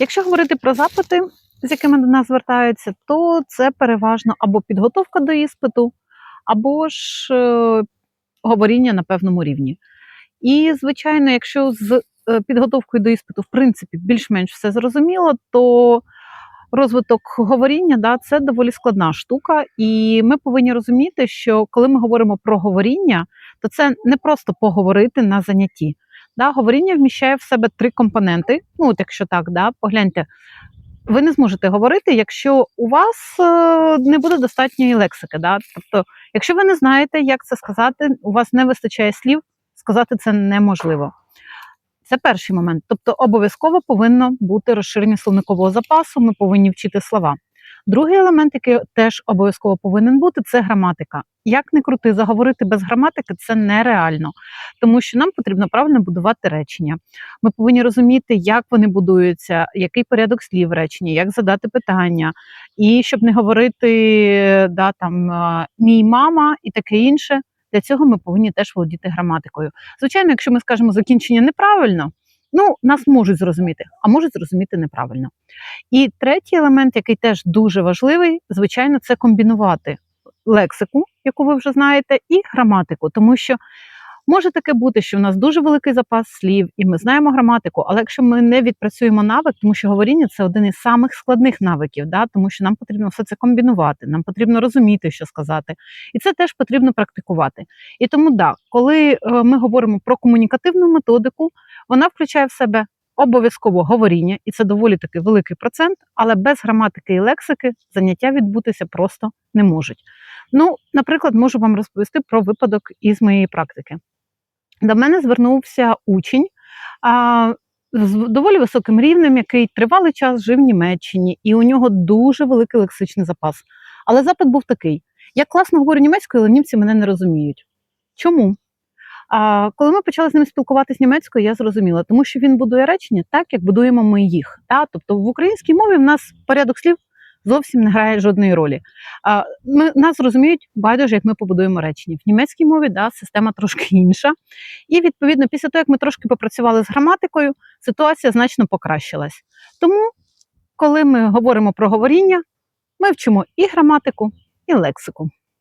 Якщо говорити про запити, з якими до нас звертаються, то це переважно або підготовка до іспиту, або ж е, говоріння на певному рівні. І, звичайно, якщо з е, підготовкою до іспиту, в принципі, більш-менш все зрозуміло, то розвиток говоріння да, це доволі складна штука. І ми повинні розуміти, що коли ми говоримо про говоріння, то це не просто поговорити на занятті. Да, говоріння вміщає в себе три компоненти. Ну, от якщо так, да, погляньте, ви не зможете говорити, якщо у вас е, не буде достатньої лексики. Да? Тобто, якщо ви не знаєте, як це сказати, у вас не вистачає слів, сказати це неможливо. Це перший момент. Тобто, обов'язково повинно бути розширення словникового запасу, ми повинні вчити слова. Другий елемент, який теж обов'язково повинен бути, це граматика. Як не крути, заговорити без граматики це нереально, тому що нам потрібно правильно будувати речення. Ми повинні розуміти, як вони будуються, який порядок слів в реченні, як задати питання, і щоб не говорити да, там мій мама і таке інше. Для цього ми повинні теж володіти граматикою. Звичайно, якщо ми скажемо закінчення неправильно, ну нас можуть зрозуміти, а можуть зрозуміти неправильно. І третій елемент, який теж дуже важливий, звичайно, це комбінувати лексику, яку ви вже знаєте, і граматику, тому що. Може таке бути, що в нас дуже великий запас слів, і ми знаємо граматику, але якщо ми не відпрацюємо навик, тому що говоріння це один із самих складних навиків, да? тому що нам потрібно все це комбінувати, нам потрібно розуміти, що сказати. І це теж потрібно практикувати. І тому, да, коли е, ми говоримо про комунікативну методику, вона включає в себе обов'язково говоріння, і це доволі таки великий процент, але без граматики і лексики заняття відбутися просто не можуть. Ну, наприклад, можу вам розповісти про випадок із моєї практики. До мене звернувся учень з доволі високим рівнем, який тривалий час жив в Німеччині, і у нього дуже великий лексичний запас. Але запит був такий: я класно говорю німецькою, але німці мене не розуміють. Чому? А коли ми почали з ним спілкуватися німецькою, я зрозуміла, тому що він будує речення так, як будуємо ми їх. Та? Тобто в українській мові в нас порядок слів зовсім не грає жодної ролі. А, ми, нас розуміють байдуже, як ми побудуємо речення. В німецькій мові да, система трошки інша. І відповідно, після того, як ми трошки попрацювали з граматикою, ситуація значно покращилась. Тому, коли ми говоримо про говоріння, ми вчимо і граматику, і лексику.